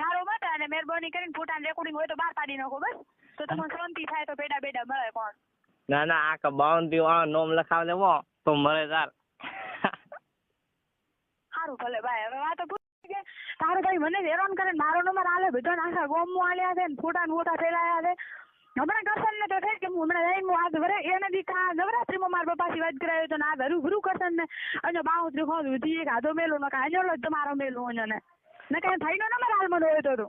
ગાળો મત અને મહેરબાની કરીને ફોટાની રેકોર્ડિંગ હોય તો બહાર પાડી નાખો બસ. તો તમને શાંતિ થાય તો બેડા બેડા મળે કોણ ના ના આ બાવન આ નોમ લખાવ દેવો તો મળે તાર. સારું ભલે ભાઈ. હવે વાતો પૂરી કે તારો ભાઈ મને હેરાન કરે મારો નંબર આલે બધાને આખા ગોમ આલ્યા છે ને ફોટા ને ફોટા ફેલાયા છે. હમણાં કરશન ને તો થઈ કે હું હમણાં જઈને હું આ એને બી કા નવરાત્રીમાં મારા પપ્પાથી વાત કરાયો તો ના આ ભરું ભરું કરશન ને અહીંયા બાઉતરી ખોદ ઉધી એક આધો મેલો ને કાંઈ જ તમારો મેલો ને ને કઈ ભાઈનો નંબર મારા હાલમાં હોય તો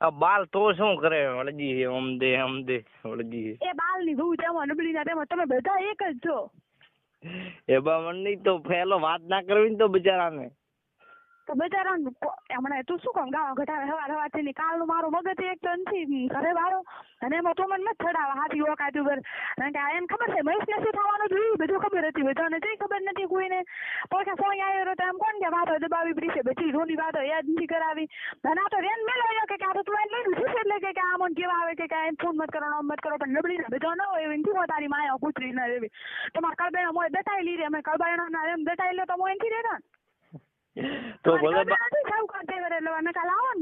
આ બાલ તો શું કરે? વળજી ઓમ દે આમ દે વળજી એ બાલની ભૂ તેમાં અનબળી ના તેમ તમે બધા એક જ છો. એ બા મન નહીં તો ફેલો વાત ના કરવી ને તો બિચારાને. તો બચારા હમણાં તું શું કામ ગાવા ઘટાડે હવાર હવારથી કાલનું મારું મગજ એક તો નથી ઘરે વારો અને એમાં તું મને મત ચડાવા હાથી ઓકાત ઉપર કારણ કે આ એમ ખબર છે, મહેશ ને શું થવાનું જોયું બધું ખબર હતી, બધાને કઈ ખબર નથી કોઈને. પોકે ફોન આવ્યો તો એમ કોણ કે વાતો દબાવી પડી છે, બધી રોની વાતો યાદ નથી કરાવી. અને આ તો રેન મેલો કે આ તો તું એને લઈ લીધું છે એટલે કે આ મને કેવા આવે કે એમ ફોન મત કરો મત કરો, પણ નબળી ને બધો ન હોય એવી નથી તારી માયા કૂતરી ના તો તમારા કળબાઈ મોય દટાઈ લીધી, અમે કળબાઈ ના એમ દટાઈ લો તો મોય એનથી ને તો ભલે સાહુકાર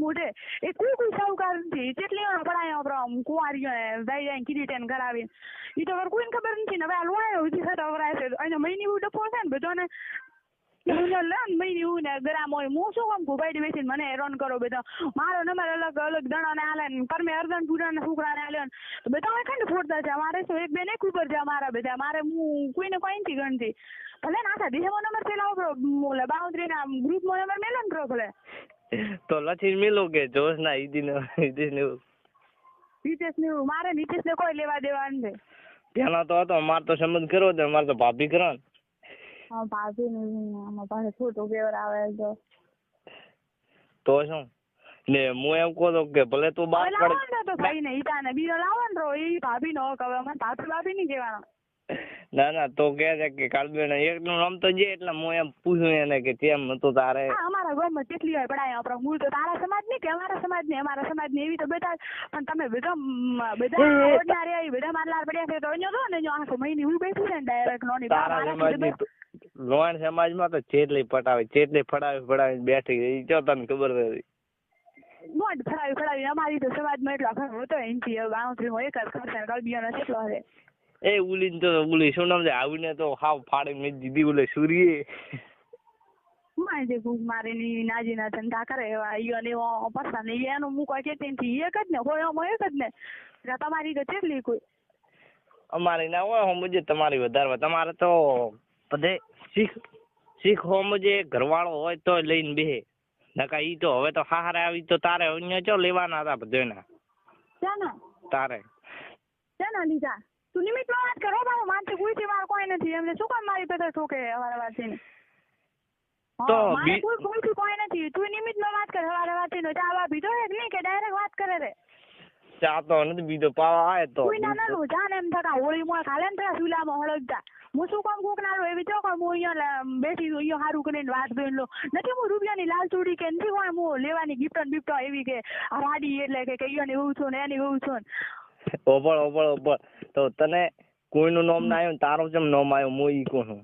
મોઢે. એ કોઈ કોઈ સાહુકાર નથી. જેટલી પડાયો આપણો કુંવારીઓ ભાઈ જાય કિરીટેન કરાવી એ તો વર કોઈને ખબર નથી. ને હવે આ લોહાયો ઉજી થતા વરાય છે અહીંયા મહિની એવું ડફો છે ને બધાને ને ગરામ હોય હું શું કામ ભૂપાઈ બેસીને મને હેરાન કરો બધા. મારો નંબર અલગ અલગ દણા ને આલે પરમે અર્ધન પૂરા ને છોકરા ને. આલે ને તો બધા ખંડ ફોડતા છે મારે શું એક બેન એક ઉપર છે મારા બધા. મારે હું કોઈને કોઈ નથી ગણતી. ભલે ના આખા દેહમાં નંબર પેલા ઓલા બાઉન્ડ્રી ના ગ્રુપમાં નંબર મેલે ને ભલે તો લખી મેલો કે જોશ ના ઈદી ને ઈદી ને. નીતેશ ને. મારે નીતેશ ને કોઈ લેવા દેવા નથી પેલા તો હતો માર તો સંબંધ કર્યો તો મારે તો ભાભી કરો ને હા ભાભી ને આમાં પાસે ખોટું કેવર આવે તો. તો શું? ને હું એમ કહું તો કે ભલે તું બાર પડે તો ભાઈ ને ઈતા ને બીજો લાવો ને રો ઈ ભાભી નો કવે મને ભાભી ભાભી નહીં કહેવાના. ના ના તો કે છે કે કાલબેન એકનું નામ તો જે એટલે હું એમ પૂછું એને કે કેમ હતું તારે? હા અમારા ગામમાં કેટલી વાર પડાય આપણા મૂળ તો તારા સમાજની કે અમારા સમાજની અમારા સમાજની એવી તો બધા પણ તમે બધા બધા ઓડના બધા મારલા પડ્યા છે તો અહીંયા જો ને અહીંયા આખો મહિની હું બેઠું છે ને ડાયરેક્ટ લોની તારા સમાજ તો લોહાણ સમાજમાં તો જેટલી પટાવે જેટલી ફડાવી ફડાવી બેઠી ગઈ જો તને ખબર હતી મોઢ ફડાવી ફડાવી અમારી તો સમાજમાં એટલો ઘણો હતો એનથી હવે બાઉન્ડ્રીમાં એક જ ખર્ચ ને કલબીઓનો કેટલો હશે એ ઉલી તો ઉલી શું નામ છે? આવીને તો હાવ ફાડી મેં દીધી ઉલે સૂર્ય મારે ભૂખ મારે ની નાજી ના ધંધા કરે એવા ઈયો ને એવો ને એનો કોઈ કેતી નથી એક જ ને હોય આમાં એક જ ને. તમારી તો કેટલી કોઈ? અમારી ના હોય સમજે તમારી વધારવા તમારે તો બધે શીખ શીખ સમજે ઘરવાળો હોય તો લઈને બેહે. નકા ઈ તો હવે તો હારે આવી તો તારે અન્ય ચો લેવાના હતા બધાના તારે. શાના લીધા? તું નિમિત વાત કરો બાબા માનથી કોઈ મારું કોઈ નથી. એમને શું કામ મારી પેદા ઠોકે હવારે વાત છે તો મારે કોઈ કોઈ નથી. તું નિમિતમાં વાત કર હવારે વાત છે ચા બા બીજો હે નહીં કે ડાયરેક્ટ વાત કરે રે. ચા તો નથી બીજો પાવા આય તો. કોઈ ના નાનું જાને એમ થતા. હોળી માં ખાલે ને ત્યાં ચૂલામાં હળગતા. હું શું કામ કોક નાનું એવી તો હું અહીંયા બેઠી અહીંયા સારું કરીને વાત કરી લો. નથી હું રૂપિયાની લાલ ચૂડી કે નથી હોય હું લેવાની ગિફ્ટ બિફ્ટ એવી કે રાડી એટલે કે કે અહીંયાની હોઉં છું ને એની હોઉં છું ઓબળ ઓબળ ઓપળ તો તને કોઈનું નામ ના આવ્યું તારું કેમ નામ આવ્યું હું ઈ કહું છું.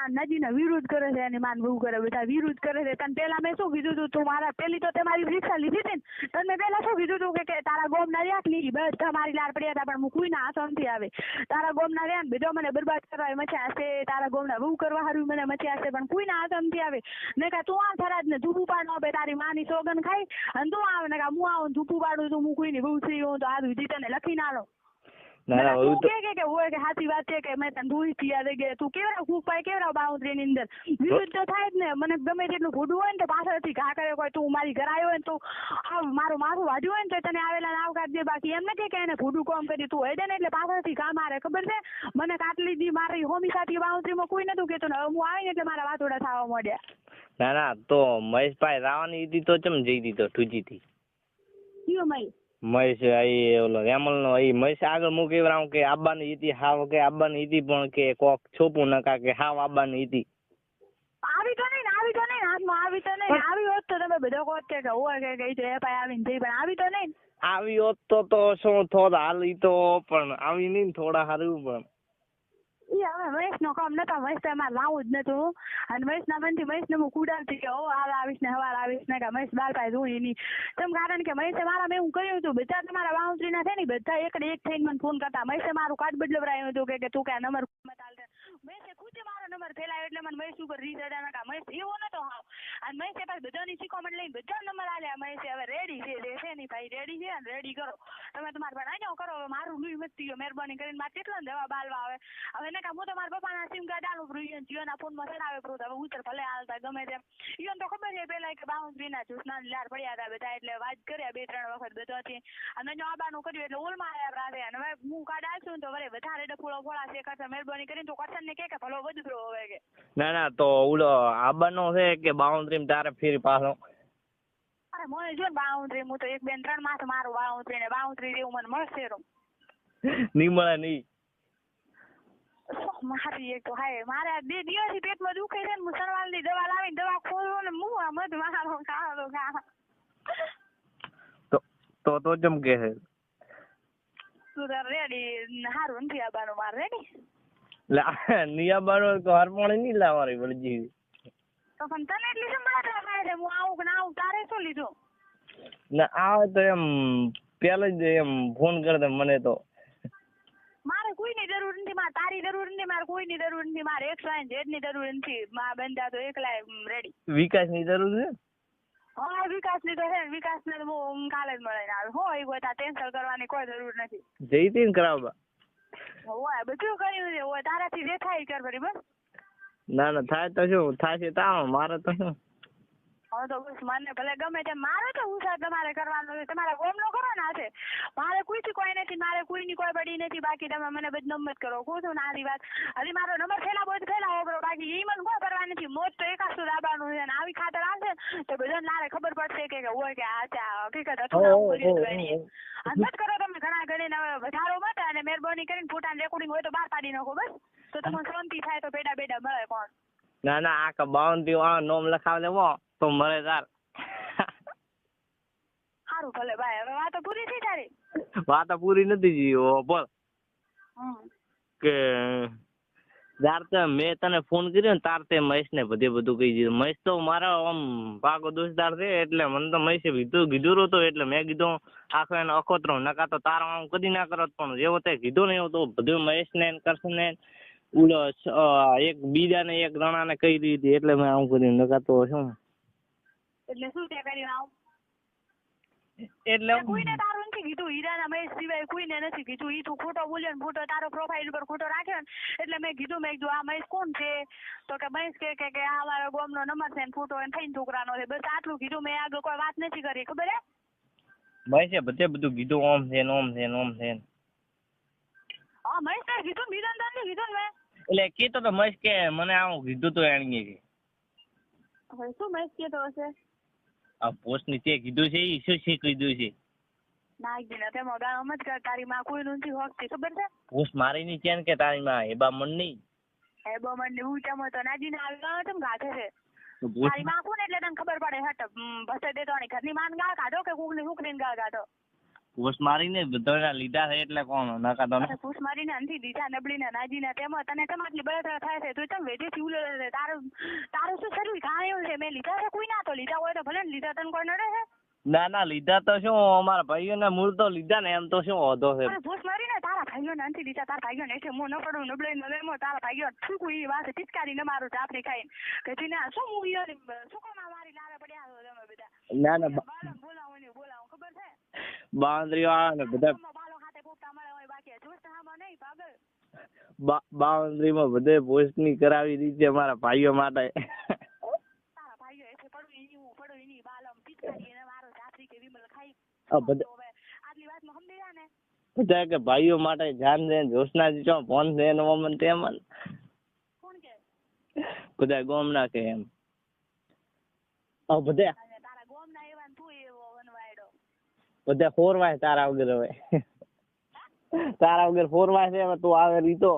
આ નદીનો વિરોધ કરે છે, એની માન કરે, બધા વિરોધ કરે છે. તને પેલા મેં શું કીધું તું? તું મારા, પેલી તો તે મારી રિક્ષા લીધી હતી તને પેલા શું કીધું તું કે તારા ગોમ ના રહ્યા લીધી બધા મારી લાડ પડ્યા હતા, પણ હું કોઈ ના નથી આવે. તારા ગોમ ના રહ્યા ને, બધા મને બરબાદ કરવા મચ્યા હશે, તારા ગોમ ના બહુ કરવા હારું મને મચ્યા હશે, પણ કોઈ ના નથી આવે. ને કા તું આ થરાજ ને, ધૂપું પાડ નો તારી માની સોગન ખાઈ, અને તું આવે. ને કા હું આવું ધૂપું પાડું તું હું કોઈ ની બહુ થઈ હું તો આ વિધિ તને લખી ના લો ના ના તું તો કે કે હોય કે સાચી વાત છે કે મેં તને ધોઈ થી યાદ કે તું કેવડા ફૂક પાય કેવડા બાઉન્ડ્રી ની અંદર? વિરુદ્ધ તો થાય જ ને. મને ગમે તેટલું ભૂડું હોય ને તો પાછળથી ઘા કરે કોઈ તું મારી ઘર આવ્યો ને તું આવ મારું માથું વાઢ્યું હોય ને તો તને આવેલા નાવ કાઢ દે. બાકી એમ નથી કે એને ભૂડું કોમ કરી તું હેડે ને એટલે પાછળથી ઘા મારે. ખબર છે? મને કાટલી દી મારી હોમી સાથે બાઉન્ડ્રી માં કોઈ નતું કેતું ને હવે હું આવી ને એટલે મારા વાતોડા થવા મળ્યા ના ના તો મહેશભાઈ રાવાની હતી તો ચમ જઈ દીધો ટુજી થી કયો મય મહેશ એ ઓલો નો એ મહેશ આગળ મૂકી રાઉં કે આબાની હતી હાવ કે આબાની હતી પણ કે કોક છોપું નકા કે હાવ આબાની હતી આવી તો નહીં ને આવી તો નહીં હાથમાં આવી તો નહીં આવી હોત તો તમે બધો કહો કે હોય કે કઈ ઈ તો એ પાય આવીને જઈ પણ આવી તો નહીં આવી હોત તો તો શું થોત હાલ ઈ તો પણ આવી નહીં થોડા હારું પણ. એ કામ નતા મહેશ તો એમાં લાવું જ નતું. અને મહેશના મનથી મહેશને હું કુડાવતી કે ઓ હાલ આવીશ ને હવાર આવીશ ને, કે મહેશ બાર પાસે જોઈ નહીં તેમ કારણ કે મહેશે મારા મેં હું કહ્યું હતું, બધા તમારા બાઉન્ડ્રીના છે ને, બધા એક એક થઈને મને ફોન કરતા, મહેશે, મારું કાર્ડ બદલવરાયું હતું કે તું કે નંબર મત હાલ ખુદે મારો નંબર ફેલાયો એટલે મને મહેશ ઉપર રીસ અડાના કા મહેશ એવો નતો હાવ. અને મહેશે પાસે બધાની શીખવામણ લઈને બધા નંબર આલ્યા. મહેશે હવે રેડી છે, જે છે ની ભાઈ રેડી છે અને રેડી કરો. તમે તમારા પણ આજો કરો. હવે મારું લુઈ મત ગયો. મહેરબાની કરીને મારે કેટલા દવા બાલવા આવે. હવે ને કા હું તો મારા પપ્પાના સિમ કાર્ડ આલું પ્રુયન જીઓના ફોનમાં ચડાવે પ્રો હવે ઉતર ભલે હાલતા ગમે તેમ. ઈયોને તો ખબર છે પેલા કે બાઉન્ડ્રીના જૂસના લાર પડ્યા હતા બધા એટલે વાત કર્યા બે ત્રણ વખત બધાથી. અને જો આબાનું કર્યું એટલે ઓલમાં આવ્યા રાતે. અને હવે હું કાર્ડ આલશું તો વરે વધારે ડફોળો ફોળા છે કરશે મહેરબાની કરીને તો કરશન ને કે ભલો વધરો હવે કે? ના ના તો ઓલો આબાનો છે કે બાઉન્ડ્રી તારે ફેરી પાછો અરે મને જો બાઉન્ડ્રી હું તો એક બેન ત્રણ માસ મારું બાઉન્ડ્રી ને બાઉન્ડ્રી જેવું મને મળશે રૂમ નહીં મળે નહીં. મારી એક તો હાય મારે બે દિવસથી પેટમાં દુખે છે ને હું ની દવા લાવીને દવા ખોલું ને હું આ મધ મારો ખાવાનો ખા તો તો તો જમ કે છે? તું તાર રેડી હારું નથી આવવાનું મારે રેડી એટલી સંભાળ થાય છે હું આવું કે ના આવું તો એમ પેલા જ એમ ફોન કરી દે મને તો. મારે કોઈની જરૂર નથી મારે તારી જરૂર નથી મારે કોઈની જરૂર નથી મારે એક આઠ જેટની જરૂર નથી. મા બંધા તો એકલા રેડી વિકાસની જરૂર છે? હા વિકાસની તો છે વિકાસ ને તો હું કાલે જ મળીને આવે. હો એ બધા ટેન્શન કરવાની કોઈ જરૂર નથી. જઈતી ને કરાવવા. હોય, બધું કર્યું છે. તારાથી જે થાય એ કર ના ના, થાય તો શું? થાય છે તાણ, મારે તો શું? હવે તો બસ મને ભલે ગમે તે મારે તો ઉછાર તમારે કરવાનો છે. તમારે ગોમનો કરો ને હાથે મારે કોઈથી કોઈ નથી મારે કોઈની કોઈ પડી નથી. બાકી તમે મને બધી નમત કરો. કહું છું નારી વાત. હજી મારો નંબર ફેલાવો હોય થયેલા ફેલાવો બાકી એ મને કોઈ કરવા નથી. મોજ તો એકાશું દાબાનું છે ને આવી ખાતર આવશે ને તો બધાને લારે ખબર પડશે કે હોય કે આ ચા હકીકત હતું મત કરો તમે ઘણા ઘડીને હવે વધારો મત અને મહેરબાની કરીને ફોટા રેકોર્ડિંગ હોય તો બહાર પાડી નાખો બસ. તો તમને શાંતિ થાય તો બેડા બેડા મળે કોણ ના ના આ બાઉન્ડ્રી વાળો નોમ લખાવ લેવો તો મરે તાર. સારું ભલે ભાઈ હવે વાતો પૂરી થઈ તારી? વાત પૂરી નથી જીવો બોલ. કે તાર તે મેં તને ફોન કર્યો ને તાર તે મહેશને બધે બધું કહી દીધું. મહેશ તો મારો આમ પાકો દોસ્તાર છે એટલે મને તો મહેશે કીધું કીધું હતું એટલે મેં કીધું આખો એને અખોતરો નકા તો તારો આમ કદી ના કરો પણ જેવો તે કીધું ને એવું તો બધું મહેશ ને કરશનને ઓલો એક બીજાને એક જણાને કહી દીધી એટલે મેં આમ કરીને નકાતો તો એટલે શું તે કર્યું આવું એટલે કોઈને તારું નથી કીધું. હીરાના મહેશ સિવાય કોઈને નથી કીધું. ઈ તું ખોટો બોલ્યો ને ખોટો તારો પ્રોફાઇલ ઉપર ખોટો રાખ્યો ને એટલે મેં કીધું મેં કીધું આ મહેશ કોણ છે? તો કે મહેશ કે કે કે આ મારો ગોમનો નંબર છે ને ફોટો એને થઈને છોકરાનો છે. બસ આટલું કીધું. મેં આગળ કોઈ વાત નથી કરી. ખબર હે? મહેશે બધે બધું કીધું ઓમ છે ને ઓમ છે ને ઓમ છે ને. હા મહેશ કીધું બીજા ને કીધું ને મેં. એટલે કીધું તો મહેશ કે મને આવું કીધું તો એણીએ કે. હવે શું મહેશ કીધો હશે? આ પોસ્ટની તે કીધું છે ઈ શું છે કીધું છે? ને તેમાં ગાળો મત કર તારી માં કોઈ નથી હોકતી ખબર છે? પોસ્ટ મારી ની છે કે તારી માં? હેબા મન નહીં હે મન ને ચમો તો નાજી ના આવ્યો તમ ગાથે છે. તો તારી માં કોણ એટલે તને ખબર પડે? હટ ભસે દેતોની ઘરની માન ગાળ કાઢો કે કુકની કુકની ગાળ કાઢો? પોસ્ટ મારીને બધાના લીધા છે એટલે કોણ? નકા તો અરે ફૂસ મારીને અંધી દીધા નબળીને નાજીને તેમાં તને કેમ આટલી બળતરા થાય છે? તું કેમ વેજે થી ઉલે છે? તારું તારું શું શરીર કાંઈ છે? મેં લીધા છે? કોઈ ના તો લીધા હોય તો ભલે ને લીધા તને કોઈ નડે છે? ના ના લીધા તો શું? અમારા ભાઈઓના મૂળ તો લીધા ને એમ તો શું વાંધો છે? ફૂસ મારીને તારા ભાઈઓને અંથી દીધા. તારા ભાઈઓને એટલે હું ન પડું નબળી ન લેમો તારા ભાઈઓ થૂકું ઈ છે ચિચકારી ન મારું ચાપડી ખાઈને કે તીને શું હું ઈયો શું આ મારી લારે પડ્યા તમે બધા? ના ના આમાં ને બધા બા- બાઉન્ડ્રીમાં બધે પોસ્ટની કરાવી દીધી અમારા ભાઈઓ માટે. બધા કે ભાઈઓ માટે જાન દે જોશના ચો ફોન દે ને ઓમન તેમ મન બધા ગોમ ના કે એમ. બધા અને તારા ગોમના એવા ને તું એવો વનવાયડો બધા ફોરવાય તારા વગર હવે. તારા વગર ફોરવાય છે તું આવે રીતો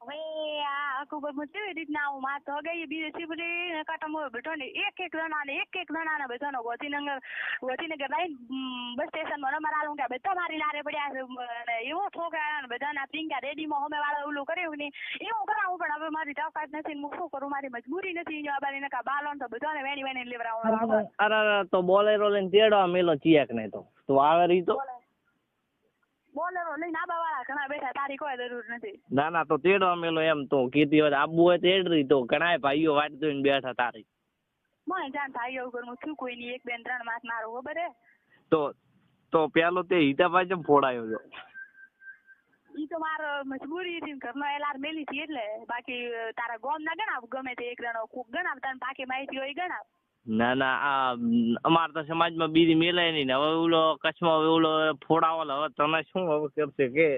ને ને ને માં બધા મારી લારે પડ્યા એવો ઠોકાયા ને બધાના પિંકા રેડીમાં અમે વાળા ઓલું કર્યું ને એવું હવે મારી તાકાત નથી હું શું કરું? મારી મજબૂરી નથી અહીંયા બારી નકા બાલોન તો બધાને વેણી વેણી લેવડાવવાનું અરે અરે તો બોલેરો લઈને તેડવા મેલો ચિયાક ને તો. તું આવે રહી તો? બોલેરો લઈને આબા વાળા ઘણા બેઠા તારી કોઈ જરૂર નથી. ના ના તો તેડવા મેલો એમ તો. કીધી હોય આબુ હોય તેડ રહી તો. ઘણાય ભાઈઓ વાટ જોઈને બેઠા તારી. મને જાણ ભાઈઓ ઉપર હું છું કોઈ ની એક બેન ત્રણ માસ મારો ખબર હે? તો તો પેલો તે હિતાભાઈ જેમ ફોડાયો છે. ઈ તો મારો મજબૂરી હતી ને ઘરનો એલાર મેલી હતી એટલે. બાકી તારા ગોમ ના ગણાવ? ગમે તે એક જણો કોક ગણાવ, તને બાકી માહિતી હોય ગણાવ? ના ના, આ અમાર તો સમાજમાં બીજી મેલાય નહીં હવે ઓલો કચ્છમાં ઓલો ફોડાવો હવે તને શું હવે કરશે કે?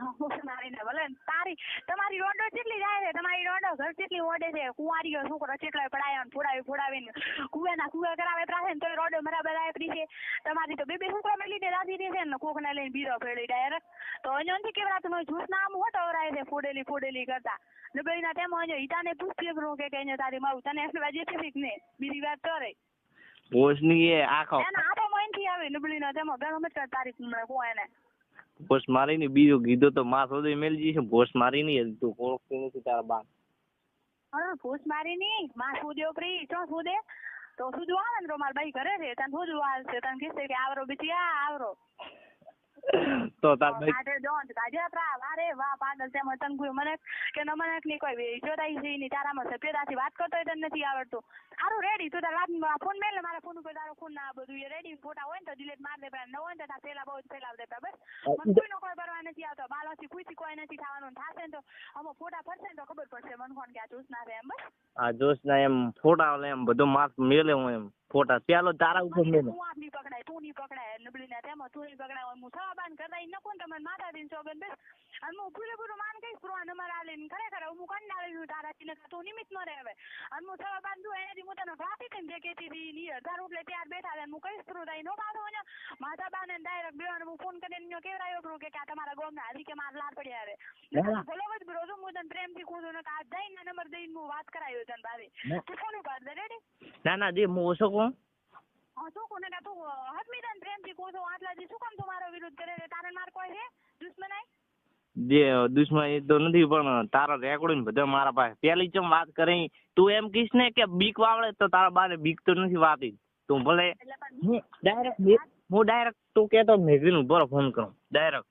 મારીને ભલે તારી તમારી રોડો કેટલી જાય છે તમારી રોડો ઘર કેટલી ઓડે છે કુંવારીઓ છોકરો કેટલાય પડાયો ને ફોડાવી ફોડાવીને કુવાના કુવા કરાવે પ્રાસે ને તોય રોડો બરાબર આપી છે. તમારી તો બે બે છોકરા મેલી ને રાજી રહી છે ને કોક ને લઈને બીરો ફેડી ડાયરેક્ટ તો અહીંયા નથી કેવડા તમે જૂસ ના આમ હોટો વરાય છે ફોડેલી ફોડેલી કરતા. નબળી ના તેમ અહીંયા ઈટાને પૂછતી કરું કે કઈ તારી માવું તને એટલી વાજી છે ને બીજી વાત કરે એ આખો. એના આટો મહિનથી આવે નબળી ના તેમાં ઘણો મત તારીખ કોઈ એને. પોસ્ટ મારીને બીજું કીધું તો માં સુધી મેલી જઈશ ભોસ મારી નહીં તું ઓળખતી નથી તારા બા હા, ભોસ મારી ની માં સુદ્યો ઉપરી ચો સુદે. તો સુધું આવે ને તો માર બાઈ ઘરે છે, તને સુદું આવશે તને કહેશે કે આવરો, બીજી આ આવરો. તો તાર ભાઈ કાઢે દોંત કાઢે પ્રા વારે વાહ પાગલ તેમ તને કોઈ મને કે ન મને ની કોઈ વે જોતાઈ છે ની તારામાં સભ્યતાથી વાત કરતો તને નથી આવડતું. હારું રેડી તું તાર રાત ફોન મેલ ને મારા ફોન ઉપર તારો ફોન ના બધું એ રેડી ફોટા હોય ને તો ડિલીટ માર દે ન હોય ને તો તા પેલા બહુ જ ફેલાવ દે બસ. મને કોઈનો કોઈ પરવા નથી આવતો. બાલોથી પૂછી કોઈ નથી થવાનું થાશે ને તો અમો ફોટા ફરશે ને તો ખબર પડશે મન કોણ કે આ જોશ ના રે એમ બસ. આ જોશ ના એમ ફોટા એમ બધું માર્ક મેલે હું એમ. ફોટા. પેલો તારા ઉપર મેલે. તું ની પકડાય તું ની પકડાય. નબળી ના તેમાં તું ની પકડાય. હું થવા બાન કરતા ઈ નકો ને માતા દીન ચોગન બેસ. અને હું પૂરેપૂરું માન કઈશ પ્રો નંબર આલે ને ખરેખર હું કંટાળી છું તારા થી તું નિમિત ન રહે હવે. અને હું થવા બાન દઉં એનાથી હું તને ટ્રાફિક કઈ જે કહેતી હતી ની હજાર એટલે ત્યાર બેઠા હતા. હું કઈશ પ્રો તાઈ નો પાડો ને માથા બાને ડાયરેક્ટ બેવાનું હું ફોન કરીને ન્યો કેવરાયો પ્રો કે આ તમારા ગોમ ના હાલી કે માર લાર પડ્યા રે બોલો જ બ્રો જો હું તને પ્રેમથી કૂદું ને આ જઈને નંબર દઈને હું વાત કરાયો તને ભાભી. તું ફોન ઉપાડ દે રેડી ના ના જે હું ઓછો હા તો કોને તું હસમીદાન પ્રેમથી કહું છું આટલાથી શું કામ તું મારો વિરોધ કરે છે? તારે માર કોઈ છે? દુશ્મનાઈ? જે દુશ્મન તો નથી પણ તારા રેકોર્ડિંગ બધા મારા પાસે. પેલી ચમ વાત કરી તું એમ કહીશ ને કે બીક વાવડે તો તારા બાને બીક તો નથી વાતી. તું ભલે હું ડાયરેક્ટ હું ડાયરેક્ટ તું કહેતો મેગઝીન ઉપર ફોન કરું. ડાયરેક્ટ